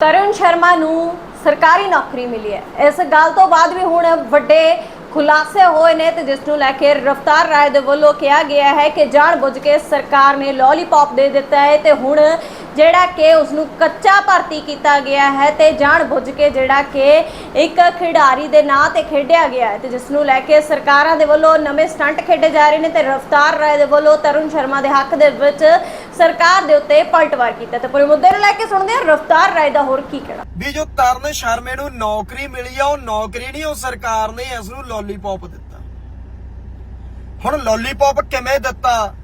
ਤਰੁਣ ਸ਼ਰਮਾ ਨੂੰ ਸਰਕਾਰੀ ਨੌਕਰੀ ਮਿਲੀ ਹੈ। ਇਸ ਗੱਲ ਤੋਂ ਬਾਅਦ ਵੀ ਹੁਣ ਵੱਡੇ ਖੁਲਾਸੇ ਹੋਏ ਨੇ ਤੇ ਜਿਸ ਨੂੰ ਲੈ ਕੇ ਰਫਤਾਰ ਰਾਏ ਦੇ ਵੱਲੋਂ ਕਿਹਾ ਗਿਆ ਹੈ ਕਿ ਜਾਣ ਬੁੱਝ ਕੇ ਸਰਕਾਰ ਨੇ ਲੋਲੀਪੌਪ ਦੇ ਦਿੱਤਾ ਹੈ ਤੇ ਹੁਣ ਜਿਹੜਾ ਕਿ ਉਸ ਨੂੰ ਕੱਚਾ ਭਰਤੀ ਕੀਤਾ ਗਿਆ ਹੈ ਤੇ ਜਾਣ ਬੁੱਝ ਕੇ ਜਿਹੜਾ ਕਿ ਇੱਕ ਖਿਡਾਰੀ ਦੇ ਨਾਂ ਤੇ ਖੇਡਿਆ ਗਿਆ ਹੈ ਤੇ ਜਿਸ ਨੂੰ ਲੈ ਕੇ ਸਰਕਾਰਾਂ ਦੇ ਵੱਲੋਂ ਨਵੇਂ ਸਟੰਟ ਖੇਡੇ ਜਾ ਰਹੇ ਨੇ ਤੇ ਰਫਤਾਰ ਰਾਏ ਦੇ ਵੱਲੋਂ ਤਰੁਣ ਸ਼ਰਮਾ ਦੇ ਹੱਕ ਦੇ ਵਿੱਚ ਸਰਕਾਰ ਦੇ ਉੱਤੇ ਪਲਟਵਾਰ ਕੀਤਾ ਤੇ ਪੂਰੇ ਮੁੱਦੇ ਨੂੰ ਲੈ ਕੇ ਸੁਣਦੇ ਹਾਂ ਰਫਤਾਰ ਰਾਏ ਦਾ ਹੋਰ ਕੀ ਕਹਿਣਾ। ਵੀ ਜੋ ਤਰਨ ਸ਼ਰਮੇ ਨੂੰ ਨੌਕਰੀ ਮਿਲੀ ਆ, ਉਹ ਨੌਕਰੀ ਨਹੀਂ, ਉਹ ਸਰਕਾਰ ਨੇ ਇਸ ਨੂੰ ਲੋਲੀਪੌਪ ਦਿੱਤਾ। ਹੁਣ ਲੋਲੀਪੌਪ ਕਿਵੇਂ ਦਿੱਤਾ?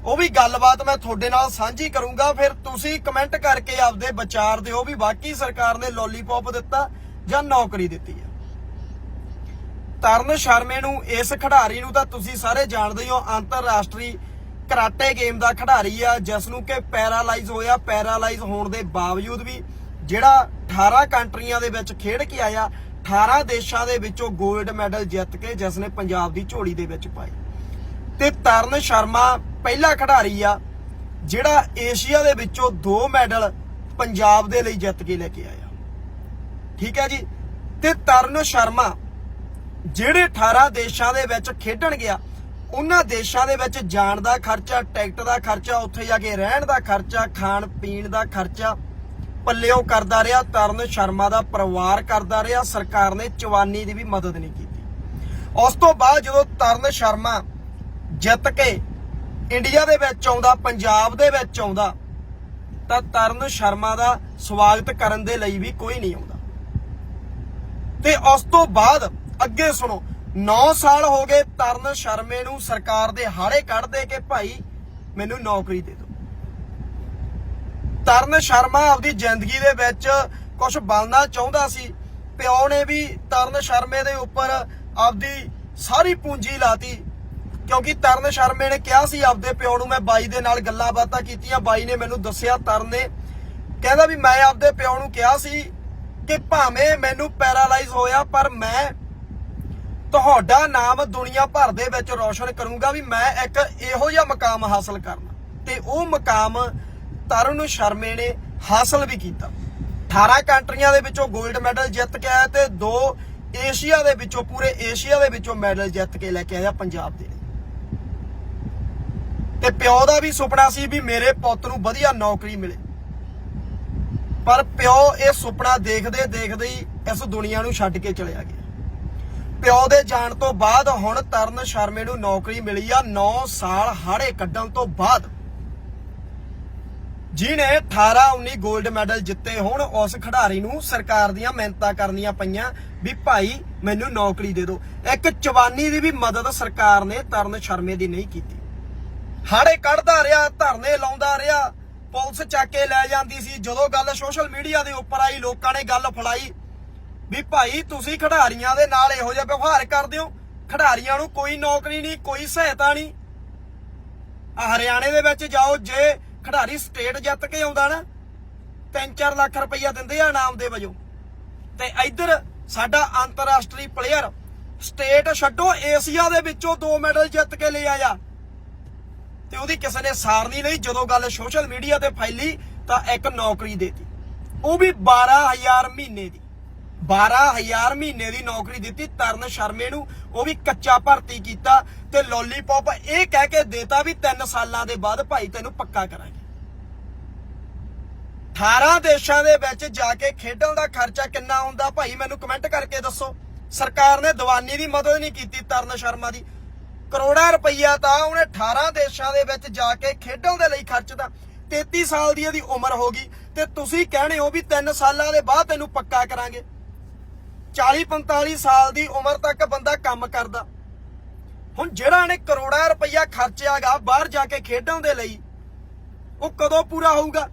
ਉਹ ਵੀ ਗੱਲਬਾਤ ਮੈਂ ਤੁਹਾਡੇ ਨਾਲ ਸਾਂਝੀ ਕਰੂੰਗਾ। ਫਿਰ ਤੁਸੀਂ ਕਮੈਂਟ ਕਰਕੇ ਆਪਦੇ ਵਿਚਾਰ ਦਿਓ ਵੀ ਵਾਕਈ ਸਰਕਾਰ ਨੇ ਲੋਲੀਪੌਪ ਦਿੱਤਾ ਜਾਂ ਨੌਕਰੀ ਦਿੱਤੀ ਹੈ। ਤਰਨ ਸ਼ਰਮੇ ਨੂੰ, ਇਸ ਖਿਡਾਰੀ ਨੂੰ ਤਾਂ ਤੁਸੀਂ ਸਾਰੇ ਜਾਣਦੇ ਹੋ ਅੰਤਰਰਾਸ਼ਟਰੀ ਕਰਾਟੇ ਗੇਮ ਦਾ ਖਿਡਾਰੀ ਆ ਜਿਸ ਨੂੰ ਕਿ ਪੈਰਾਲਾਈਜ਼ ਹੋਇਆ। ਪੈਰਾਲਾਈਜ਼ ਹੋਣ ਦੇ ਬਾਵਜੂਦ ਵੀ ਜਿਹੜਾ 18 ਕੰਟਰੀਆਂ ਦੇ ਵਿੱਚ ਖੇਡ ਕੇ ਆਇਆ 18 ਦੇਸ਼ਾਂ ਦੇ ਵਿੱਚੋਂ 골ਡ ਮੈਡਲ ਜਿੱਤ ਕੇ ਜਿਸ ਨੇ ਪੰਜਾਬ ਦੀ ਝੋਲੀ ਦੇ ਵਿੱਚ ਪਾਈ। ਤੇ ਤਰਨ ਸ਼ਰਮਾ ਪਹਿਲਾ ਖਿਡਾਰੀ ਆ, ਜਿਹੜਾ ਏਸ਼ੀਆ ਦੇ ਵਿੱਚੋਂ ਦੋ ਮੈਡਲ ਪੰਜਾਬ ਦੇ ਲਈ ਜਿੱਤ ਕੇ ਲੈ ਕੇ ਆਇਆ। ਠੀਕ ਹੈ ਜੀ? ਤੇ ਤਰਨ ਸ਼ਰਮਾ, ਜਿਹੜੇ 18 ਦੇਸ਼ਾਂ ਦੇ ਵਿੱਚ ਖੇਡਣ ਗਿਆ, ਉਹਨਾਂ ਦੇਸ਼ਾਂ ਦੇ ਵਿੱਚ ਜਾਣ ਦਾ ਖਰਚਾ, ਟਿਕਟ ਦਾ ਖਰਚਾ, ਉੱਥੇ ਜਾ ਕੇ ਰਹਿਣ ਦਾ ਖਰਚਾ, ਖਾਣ ਪੀਣ ਦਾ ਖਰਚਾ ਪੱਲਿਓ ਕਰਦਾ ਰਿਹਾ, ਤਰਨ ਸ਼ਰਮਾ ਦਾ ਪਰਿਵਾਰ ਕਰਦਾ ਰਿਹਾ, ਸਰਕਾਰ ਨੇ ਚਵਾਨੀ ਦੀ ਵੀ ਮਦਦ ਨਹੀਂ ਕੀਤੀ। ਉਸ ਤੋਂ ਬਾਅਦ ਜਦੋਂ ਤਰਨ ਸ਼ਰਮਾ ਜਿੱਤ ਕੇ ਇੰਡੀਆ ਦੇ ਵਿੱਚ ਆਉਂਦਾ, ਪੰਜਾਬ ਦੇ ਵਿੱਚ ਆਉਂਦਾ, ਤਾਂ ਤਰਨ ਸ਼ਰਮਾ ਦਾ ਸਵਾਗਤ ਕਰਨ ਦੇ ਲਈ ਵੀ ਕੋਈ ਨਹੀਂ ਆਉਂਦਾ। ਤੇ ਉਸ ਤੋਂ ਬਾਅਦ ਅੱਗੇ ਸੁਣੋ 9 ਸਾਲ ਹੋ ਗਏ ਤਰਨ ਸ਼ਰਮੇ ਨੂੰ ਸਰਕਾਰ ਦੇ ਹਾੜੇ ਕੱਢਦੇ ਕਿ ਭਾਈ ਮੈਨੂੰ ਨੌਕਰੀ ਦੇ ਦਿਓ। ਤਰਨ ਸ਼ਰਮਾ ਆਪਦੀ ਜ਼ਿੰਦਗੀ ਦੇ ਵਿੱਚ ਕੁਝ ਬਣਨਾ ਚਾਹੁੰਦਾ ਸੀ, ਪਿਓ ਨੇ ਵੀ ਤਰਨ ਸ਼ਰਮੇ ਦੇ ਉੱਪਰ ਆਪਦੀ ਸਾਰੀ ਪੂੰਜੀ ਲਾਤੀ ਕਿਉਂਕਿ ਤਰਨ ਸ਼ਰਮੇ ਨੇ ਕਿਹਾ ਸੀ ਆਪਦੇ ਪਿਓ ਨੂੰ, ਮੈਂ ਬਾਈ ਦੇ ਨਾਲ ਗੱਲਾਂ ਬਾਤਾਂ ਕੀਤੀਆਂ, ਬਾਈ ਨੇ ਮੈਨੂੰ ਦੱਸਿਆ ਤਰਨ ਨੇ। ਕਹਿੰਦਾ ਵੀ ਮੈਂ ਆਪਦੇ ਪਿਓ ਨੂੰ ਕਿਹਾ ਸੀ ਕਿ ਭਾਵੇਂ ਮੈਨੂੰ ਪੈਰਾਲਾਈਜ਼ ਹੋਇਆ, ਪਰ ਮੈਂ ਤੁਹਾਡਾ ਨਾਮ ਦੁਨੀਆ ਭਰ ਦੇ ਵਿੱਚ ਰੌਸ਼ਨ ਕਰੂੰਗਾ ਵੀ ਮੈਂ ਇੱਕ ਇਹੋ ਜਿਹਾ ਮਕਾਮ ਹਾਸਲ ਕਰਨਾ। ਤੇ ਉਹ ਮਕਾਮ ਤਰਨ ਸ਼ਰਮੇ ਨੇ ਹਾਸਲ ਵੀ ਕੀਤਾ। 18 ਕੰਟਰੀਆਂ ਦੇ ਵਿੱਚੋਂ 골ਡ ਮੈਡਲ ਜਿੱਤ ਕੇ ਆਇਆ ਤੇ ਦੋ ਏਸ਼ੀਆ ਦੇ ਵਿੱਚੋਂ, ਪੂਰੇ ਏਸ਼ੀਆ ਦੇ ਵਿੱਚੋਂ ਮੈਡਲ ਜਿੱਤ ਕੇ ਲੈ ਕੇ ਆਇਆ ਪੰਜਾਬ ਦੇ। ਤੇ ਪਿਓ ਦਾ ਵੀ ਸੁਪਨਾ ਸੀ ਵੀ ਮੇਰੇ ਪੁੱਤ ਨੂੰ ਵਧੀਆ ਨੌਕਰੀ ਮਿਲੇ। ਪਰ ਪਿਓ ਇਹ ਸੁਪਨਾ ਦੇਖਦੇ ਦੇਖਦੇ ਹੀ ਇਸ ਦੁਨੀਆ ਨੂੰ ਛੱਡ ਕੇ ਚਲਿਆ ਗਿਆ। ਪਿਓ ਦੇ ਜਾਣ ਤੋਂ ਬਾਅਦ ਹੁਣ ਤਰਨ ਸ਼ਰਮੇ ਨੂੰ ਨੌਕਰੀ ਮਿਲੀ ਆ 9 ਸਾਲ ਹਾੜੇ ਕੱਢਣ ਤੋਂ ਬਾਅਦ। ਜਿਹਨੇ 18 19 골ਡ ਮੈਡਲ ਜਿੱਤੇ ਹੋਣ, ਉਸ ਖਿਡਾਰੀ ਨੂੰ ਸਰਕਾਰ ਦੀਆਂ ਮਿਹਨਤਾਂ ਕਰਨੀਆਂ ਪਈਆਂ ਵੀ ਭਾਈ ਮੈਨੂੰ ਨੌਕਰੀ ਦੇ ਦਿਓ। ਇੱਕ ਚਵਾਨੀ ਦੀ ਵੀ ਮਦਦ ਸਰਕਾਰ ਨੇ ਤਰਨ ਸ਼ਰਮੇ ਦੀ ਨਹੀਂ ਕੀਤੀ। ਹਾੜੇ ਕੱਢਦਾ ਰਿਹਾ, ਧਰਨੇ ਲਾਉਂਦਾ ਰਿਹਾ। ਪੁਲਿਸ ਚੱਕ ਕੇ ਲੈ ਜਾਂਦੀ ਸੀ। ਜਦੋਂ ਗੱਲ ਸੋਸ਼ਲ ਮੀਡੀਆ ਦੇ ਉੱਪਰ ਆਈ, ਲੋਕਾਂ ਨੇ ਗੱਲ ਫੜਾਈ ਵੀ ਭਾਈ ਤੁਸੀਂ ਖਿਡਾਰੀਆਂ ਦੇ ਨਾਲ ਇਹੋ ਜਿਹਾ ਵਿਵਹਾਰ ਕਰਦੇ ਹੋ? ਖਿਡਾਰੀਆਂ ਨੂੰ ਕੋਈ ਨੌਕਰੀ ਨਹੀਂ, ਕੋਈ ਸਹਾਇਤਾ ਨਹੀਂ। ਆ ਹਰਿਆਣੇ ਦੇ ਵਿੱਚ ਜਾਓ, ਜੇ ਖਿਡਾਰੀ ਸਟੇਟ ਜਿੱਤ ਕੇ ਆਉਂਦਾ ਨਾ 3-4 ਲੱਖ ਰੁਪਈਆ ਦਿੰਦੇ ਆ ਇਨਾਮ ਦੇ ਵਜੋਂ। ਤੇ ਇੱਧਰ ਸਾਡਾ ਅੰਤਰਰਾਸ਼ਟਰੀ ਪਲੇਅਰ ਸਟੇਟ ਛੱਡੋ, ਏਸ਼ੀਆ ਦੇ ਵਿੱਚੋਂ ਦੋ ਮੈਡਲ ਜਿੱਤ ਕੇ ਲੈ ਆਇਆ। ਤੇ ਉਹਦੀ ਕਿਸੇ ਨੇ ਸਾਰਨੀ ਨਹੀਂ ਲਈ। ਜਦੋਂ ਗੱਲ ਸੋਸ਼ਲ ਮੀਡੀਆ ਤੇ ਫੈਲੀ, ਤਾਂ ਇੱਕ ਨੌਕਰੀ ਦੇਤੀ। ਉਹ ਵੀ 12000 ਮਹੀਨੇ ਦੀ। 12000 ਮਹੀਨੇ ਦੀ ਨੌਕਰੀ ਦਿੱਤੀ, ਤਰਨ ਸ਼ਰਮੇ ਨੂੰ। ਉਹ ਵੀ ਕੱਚਾ ਭਰਤੀ ਕੀਤਾ ਤੇ ਲੋਲੀਪੌਪ ਇਹ ਕਹਿ ਕੇ ਦੇਤਾ ਵੀ 3 ਸਾਲਾਂ ਦੇ ਬਾਅਦ ਭਾਈ ਤੈਨੂੰ ਪੱਕਾ ਕਰਾਂਗੇ। 18 ਦੇਸ਼ਾਂ ਦੇ ਵਿੱਚ ਜਾ ਕੇ ਖੇਡਣ ਦਾ ਖਰਚਾ ਕਿੰਨਾ ਹੁੰਦਾ ਭਾਈ ਮੈਨੂੰ ਕਮੈਂਟ ਕਰਕੇ ਦੱਸੋ। ਸਰਕਾਰ ਨੇ ਦੀਵਾਨੀ ਦੀ ਮਦਦ ਨਹੀਂ ਕੀਤੀ ਤਰਨ ਸ਼ਰਮਾ ਦੀ। ਕਰੋੜਾਂ ਰੁਪਈਆ ਤਾਂ ਉਹਨੇ 18 ਦੇਸ਼ਾਂ ਦੇ ਵਿੱਚ ਜਾ ਕੇ ਖੇਡਣ ਦੇ ਲਈ ਖਰਚਦਾ 33 ਸਾਲ ਦੀ ਇਹਦੀ ਉਮਰ ਹੋ ਗਈ ਤੇ ਤੁਸੀਂ ਕਹਿੰਦੇ ਹੋ ਵੀ 3 ਸਾਲਾਂ ਦੇ ਬਾਅਦ ਤੈਨੂੰ ਪੱਕਾ ਕਰਾਂਗੇ। 40 45 ਸਾਲ ਦੀ ਉਮਰ ਤੱਕ ਬੰਦਾ ਕੰਮ ਕਰਦਾ। ਹੁਣ ਜਿਹੜਾ ਨੇ ਕਰੋੜਾਂ ਰੁਪਈਆ ਖਰਚਿਆਗਾ ਬਾਹਰ ਜਾ ਕੇ ਖੇਡਣ ਦੇ ਲਈ, ਉਹ ਕਦੋਂ ਪੂਰਾ ਹੋਊਗਾ?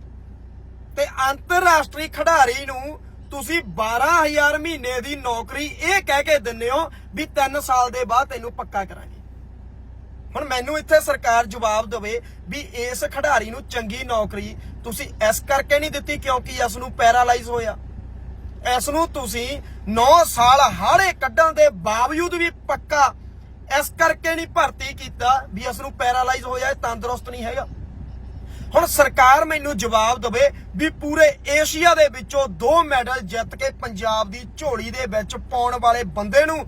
ਤੇ ਅੰਤਰਰਾਸ਼ਟਰੀ ਖਿਡਾਰੀ ਨੂੰ ਤੁਸੀਂ 12000 ਮਹੀਨੇ ਦੀ ਨੌਕਰੀ ਇਹ ਕਹਿ ਕੇ ਦਿੰਦੇ ਹੋ ਵੀ 3 ਸਾਲ ਦੇ ਬਾਅਦ ਤੈਨੂੰ ਪੱਕਾ ਕਰਾਂਗੇ। ਹੁਣ ਮੈਨੂੰ ਇੱਥੇ ਸਰਕਾਰ ਜਵਾਬ ਦੇਵੇ ਵੀ ਇਸ ਖਿਡਾਰੀ ਨੂੰ ਚੰਗੀ ਨੌਕਰੀ ਤੁਸੀਂ ਇਸ ਕਰਕੇ ਨਹੀਂ ਦਿੱਤੀ ਕਿਉਂਕਿ ਇਸ ਨੂੰ ਪੈਰਾਲਾਈਜ਼ ਹੋਇਆ। ਇਸ ਨੂੰ ਤੁਸੀਂ 9 ਸਾਲ ਹਾੜੇ ਕੱਢਣ ਦੇ ਬਾਵਜੂਦ ਵੀ ਪੱਕਾ ਇਸ ਕਰਕੇ ਨਹੀਂ ਭਰਤੀ ਕੀਤਾ ਵੀ ਇਸ ਨੂੰ ਪੈਰਾਲਾਈਜ਼ ਹੋਇਆ, ਇਹ ਤੰਦਰੁਸਤ ਨਹੀਂ ਹੈਗਾ। ਹੁਣ ਸਰਕਾਰ ਮੈਨੂੰ ਜਵਾਬ ਦੇਵੇ ਵੀ ਪੂਰੇ ਏਸ਼ੀਆ ਦੇ ਵਿੱਚੋਂ ਦੋ ਮੈਡਲ ਜਿੱਤ ਕੇ ਪੰਜਾਬ ਦੀ ਝੋਲੀ ਦੇ ਵਿੱਚ ਪਾਉਣ ਵਾਲੇ ਬੰਦੇ ਨੂੰ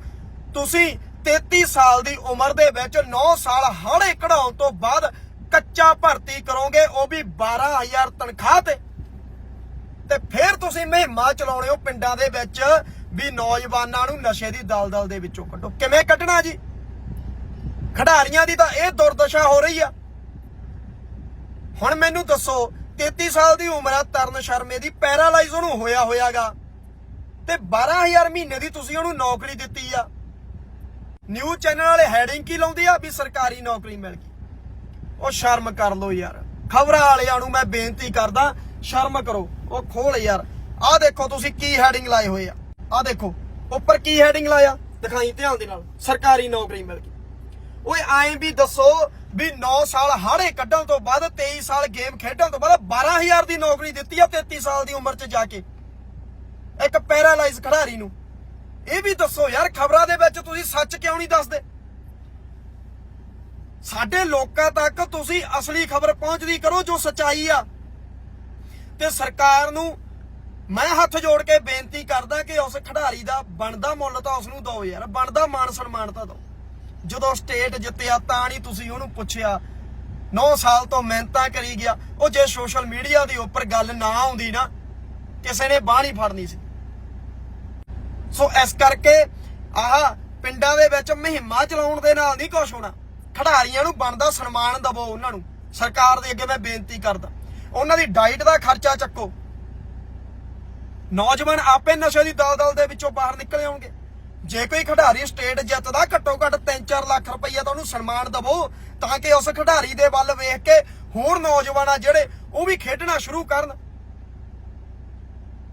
ਤੁਸੀਂ 33 ਸਾਲ ਦੀ ਉਮਰ ਦੇ ਵਿੱਚ 9 ਸਾਲ ਹਾੜੇ ਕਢਾਉਣ ਤੋਂ ਬਾਅਦ ਕੱਚਾ ਭਰਤੀ ਕਰੋਗੇ, ਉਹ ਵੀ 12000 ਤਨਖਾਹ ਤੇ। ਤੇ ਫਿਰ ਤੁਸੀਂ ਮਹਿਮਾ ਚਲਾਉਣੇ ਹੋ ਪਿੰਡਾਂ ਦੇ ਵਿੱਚ ਵੀ ਨੌਜਵਾਨਾਂ ਨੂੰ ਨਸ਼ੇ ਦੀ ਦਲਦਲ ਦੇ ਵਿੱਚੋਂ ਕੱਢੋ। ਕਿਵੇਂ ਕੱਢਣਾ ਜੀ? ਖਿਡਾਰੀਆਂ ਦੀ ਤਾਂ ਇਹ ਦੁਰਦਸ਼ਾ ਹੋ ਰਹੀ ਆ। ਹੁਣ ਮੈਨੂੰ ਦੱਸੋ 33 ਸਾਲ ਦੀ ਉਮਰ ਆ, ਤਰਨ ਸ਼ਰਮੇ ਦੀ ਪੈਰਾਲਾਈਜ਼ ਉਹਨੂੰ ਹੋਇਆ ਹੋਇਆਗਾ। ਤੇ 12000 ਮਹੀਨੇ ਦੀ ਤੁਸੀਂ ਉਹਨੂੰ ਨੌਕਰੀ ਦਿੱਤੀ ਆ। ਨਿਊਜ਼ ਚੈਨਲ ਵਾਲੇ ਹੈਡਿੰਗ ਕੀ ਲਾਉਂਦੇ ਆ? ਵੀ ਸਰਕਾਰੀ ਨੌਕਰੀ ਮਿਲ ਗਈ। ਉਹ ਸ਼ਰਮ ਕਰ ਲੋ ਯਾਰ। ਖਬਰਾਂ ਵਾਲਿਆਂ ਨੂੰ ਮੈਂ ਬੇਨਤੀ ਕਰਦਾ, ਸ਼ਰਮ ਕਰੋ। ਉਹ ਖੋਲ ਯਾਰ। ਆਹ ਦੇਖੋ ਤੁਸੀਂ ਕੀ ਹੈਡਿੰਗ ਲਾਏ ਹੋਏ ਆ। ਆਹ ਦੇਖੋ, ਉੱਪਰ ਕੀ ਹੈਡਿੰਗ ਲਾਇਆ? ਦਿਖਾਈ ਧਿਆਨ ਦੇ ਨਾਲ, ਸਰਕਾਰੀ ਨੌਕਰੀ ਮਿਲ ਗਈ। ਓਏ ਐਂ ਵੀ ਦੱਸੋ ਵੀ 9 ਸਾਲ ਹਾੜੇ ਕੱਢਣ ਤੋਂ ਬਾਅਦ 23 ਸਾਲ ਗੇਮ ਖੇਡਣ ਤੋਂ ਬਾਅਦ 12000 ਦੀ ਨੌਕਰੀ ਦਿੱਤੀ ਆ 33 ਸਾਲ ਦੀ ਉਮਰ 'ਚ ਜਾ ਕੇ। ਇੱਕ ਪੈਰਾਲਾਈਜ਼ ਖਿਡਾਰੀ ਨੂੰ। ਇਹ ਵੀ ਦੱਸੋ ਯਾਰ, ਖਬਰਾਂ ਦੇ ਵਿੱਚ ਤੁਸੀਂ ਸੱਚ ਕਿਉਂ ਨਹੀਂ ਦੱਸਦੇ? ਸਾਡੇ ਲੋਕਾਂ ਤੱਕ ਤੁਸੀਂ ਅਸਲੀ ਖਬਰ ਪਹੁੰਚਦੀ ਕਰੋ ਜੋ ਸਚਾਈ ਆ। ਤੇ ਸਰਕਾਰ ਨੂੰ ਮੈਂ ਹੱਥ ਜੋੜ ਕੇ ਬੇਨਤੀ ਕਰਦਾ ਕਿ ਉਸ ਖਿਡਾਰੀ ਦਾ ਬਣਦਾ ਮੁੱਲ ਤਾਂ ਉਸ ਨੂੰ ਦਿਓ ਯਾਰ, ਬਣਦਾ ਮਾਣ ਸਨਮਾਨ ਤਾਂ ਦਿਓ। ਜਦੋਂ ਸਟੇਟ ਜਿੱਤਿਆ ਤਾਂ ਨਹੀਂ ਤੁਸੀਂ ਉਹਨੂੰ ਪੁੱਛਿਆ। 9 ਸਾਲ ਤੋਂ ਮਿਹਨਤਾਂ ਕਰੀ ਗਿਆ। ਉਹ ਜੇ ਸੋਸ਼ਲ ਮੀਡੀਆ ਦੇ ਉੱਪਰ ਗੱਲ ਨਾ ਆਉਂਦੀ ਨਾ, ਕਿਸੇ ਨੇ ਬਾਹ ਨਹੀਂ ਫੜਨੀ ਸੀ। ਸੋ ਇਸ ਕਰਕੇ ਆਹ ਪਿੰਡਾਂ ਦੇ ਵਿੱਚ ਮੁਹਿੰਮਾਂ ਚਲਾਉਣ ਦੇ ਨਾਲ ਨਹੀਂ ਕੁਝ ਹੋਣਾ। ਖਿਡਾਰੀਆਂ ਨੂੰ ਬਣਦਾ ਸਨਮਾਨ ਦਵੋ ਉਹਨਾਂ ਨੂੰ। ਸਰਕਾਰ ਦੇ ਅੱਗੇ ਮੈਂ ਬੇਨਤੀ ਕਰਦਾ। ਉਹਨਾਂ ਦੀ ਡਾਈਟ ਦਾ ਖਰਚਾ ਚੱਕੋ। ਨੌਜਵਾਨ ਆਪੇ ਨਸ਼ੇ ਦੀ ਦਲਦਲ ਦੇ ਵਿੱਚੋਂ ਬਾਹਰ ਨਿਕਲ ਆਉਣਗੇ ਜੇ ਕੋਈ ਖਿਡਾਰੀ ਸਟੇਟ ਜਿੱਤਦਾ ਘੱਟੋ ਘੱਟ 3-4 ਲੱਖ ਰੁਪਈਆ ਤਾਂ ਉਹਨੂੰ ਸਨਮਾਨ ਦਵੋ, ਤਾਂ ਕਿ ਉਸ ਖਿਡਾਰੀ ਦੇ ਵੱਲ ਵੇਖ ਕੇ ਹੋਰ ਨੌਜਵਾਨ ਆ ਜਿਹੜੇ ਉਹ ਵੀ ਖੇਡਣਾ ਸ਼ੁਰੂ ਕਰਨ।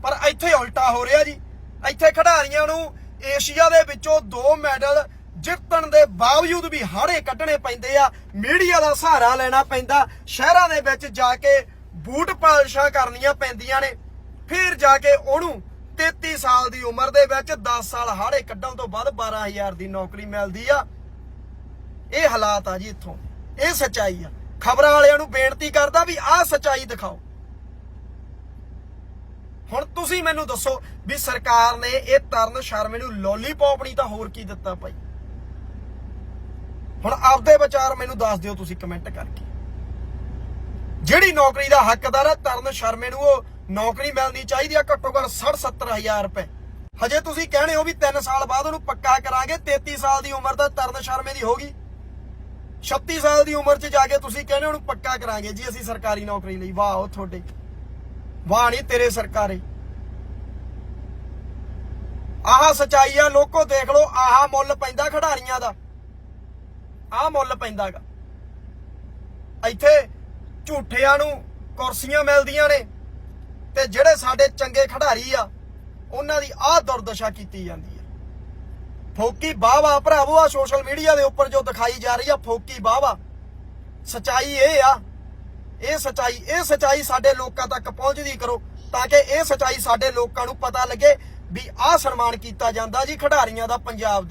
ਪਰ ਇੱਥੇ ਉਲਟਾ ਹੋ ਰਿਹਾ ਜੀ। ਇੱਥੇ ਖਿਡਾਰੀਆਂ ਨੂੰ ਏਸ਼ੀਆ ਦੇ ਵਿੱਚੋਂ ਦੋ ਮੈਡਲ ਜਿੱਤਣ ਦੇ ਬਾਵਜੂਦ ਵੀ ਹਾੜੇ ਕੱਢਣੇ ਪੈਂਦੇ ਆ। ਮੀਡੀਆ ਦਾ ਸਹਾਰਾ ਲੈਣਾ ਪੈਂਦਾ। ਸ਼ਹਿਰਾਂ ਦੇ ਵਿੱਚ ਜਾ ਕੇ ਬੂਟ ਪਾਲਿਸ਼ਾਂ ਕਰਨੀਆਂ ਪੈਂਦੀਆਂ ਨੇ। ਫਿਰ ਜਾ ਕੇ ਉਹਨੂੰ 33 ਸਾਲ ਦੀ ਉਮਰ ਦੇ ਵਿੱਚ 10 ਸਾਲ ਹਾੜੇ ਕੱਢਣ ਤੋਂ ਬਾਅਦ 12000 ਦੀ ਨੌਕਰੀ ਮਿਲਦੀ ਆ। ਇਹ ਹਾਲਾਤ ਆ ਜੀ ਇੱਥੋਂ। ਇਹ ਸੱਚਾਈ ਆ। ਖਬਰਾਂ ਵਾਲਿਆਂ ਨੂੰ ਬੇਨਤੀ ਕਰਦਾ ਵੀ ਆਹ ਸੱਚਾਈ ਦਿਖਾਓ। ਹੁਣ ਤੁਸੀਂ ਮੈਨੂੰ ਦੱਸੋ ਵੀ ਸਰਕਾਰ ਨੇ ਇਹ ਤਰਨ ਸ਼ਰਮੇ ਨੂੰ ਲੋਲੀਪੌਪ ਨਹੀਂ ਤਾਂ ਹੋਰ ਕੀ ਦਿੱਤਾ ਭਾਈ? ਹੁਣ ਆਪਦੇ ਵਿਚਾਰ ਮੈਨੂੰ ਦੱਸ ਦਿਓ ਤੁਸੀਂ ਕਮੈਂਟ ਕਰਕੇ। ਜਿਹੜੀ ਨੌਕਰੀ ਦਾ ਹੱਕਦਾਰ ਹੈ ਤਰਨ ਸ਼ਰਮੇ ਨੂੰ ਉਹ ਨੌਕਰੀ ਮਿਲਣੀ ਚਾਹੀਦੀ ਆ, ਘੱਟੋ ਘੱਟ 60 70000 ਰੁਪਏ। ਹਜੇ ਤੁਸੀਂ ਕਹਿਣੇ ਹੋ ਵੀ 3 ਸਾਲ ਬਾਅਦ ਉਹਨੂੰ ਪੱਕਾ ਕਰਾਂਗੇ 33 ਸਾਲ ਦੀ ਉਮਰ ਦਾ ਤਰਨ ਸ਼ਰਮੇ ਦੀ ਹੋਗੀ 36 ਸਾਲ ਦੀ ਉਮਰ 'ਚ ਜਾ ਕੇ ਤੁਸੀਂ ਕਹਿੰਦੇ ਉਹਨੂੰ ਪੱਕਾ ਕਰਾਂਗੇ ਜੀ, ਅਸੀਂ ਸਰਕਾਰੀ ਨੌਕਰੀ ਲਈ। ਵਾਹ, ਉਹ ਤੁਹਾਡੇ ਵਾਹ ਨਹੀਂ ਤੇਰੇ ਸਰਕਾਰੇ। ਆਹ ਸਚਾਈ ਆ, ਲੋਕੋ ਦੇਖ ਲਓ, ਆਹ ਮੁੱਲ ਪੈਂਦਾ ਖਿਡਾਰੀਆਂ ਦਾ। ਆਹ ਮੁੱਲ ਪੈਂਦਾਗਾ। ਇੱਥੇ ਝੂਠਿਆਂ ਨੂੰ ਕੁਰਸੀਆਂ ਮਿਲਦੀਆਂ ਨੇ ਤੇ ਜਿਹੜੇ ਸਾਡੇ ਚੰਗੇ ਖਿਡਾਰੀ ਆ, ਉਹਨਾਂ ਦੀ ਆਹ ਦੁਰਦਸ਼ਾ ਕੀਤੀ ਜਾਂਦੀ ਹੈ ਫੋਕੀ ਬਾਵਾ, ਭਰਾਵੋ ਆ ਸੋਸ਼ਲ ਮੀਡੀਆ ਦੇ ਉੱਪਰ ਜੋ ਦਿਖਾਈ ਜਾ ਰਹੀ ਆ, ਫੋਕੀ ਬਾਵਾ। ਸਚਾਈ ਇਹ ਆ ਇਹ ਸਚਾਈ ਇਹ ਸਚਾਈ ਸਾਡੇ ਲੋਕਾਂ ਤੱਕ ਪਹੁੰਚਦੀ ਕਰੋ, ਤਾਂ ਕਿ ਇਹ ਸਚਾਈ ਸਾਡੇ ਲੋਕਾਂ ਨੂੰ ਪਤਾ ਲੱਗੇ ਵੀ ਆਹ ਸਨਮਾਨ ਕੀਤਾ ਜਾਂਦਾ ਜੀ ਖਿਡਾਰੀਆਂ ਦਾ ਪੰਜਾਬ ਦੇ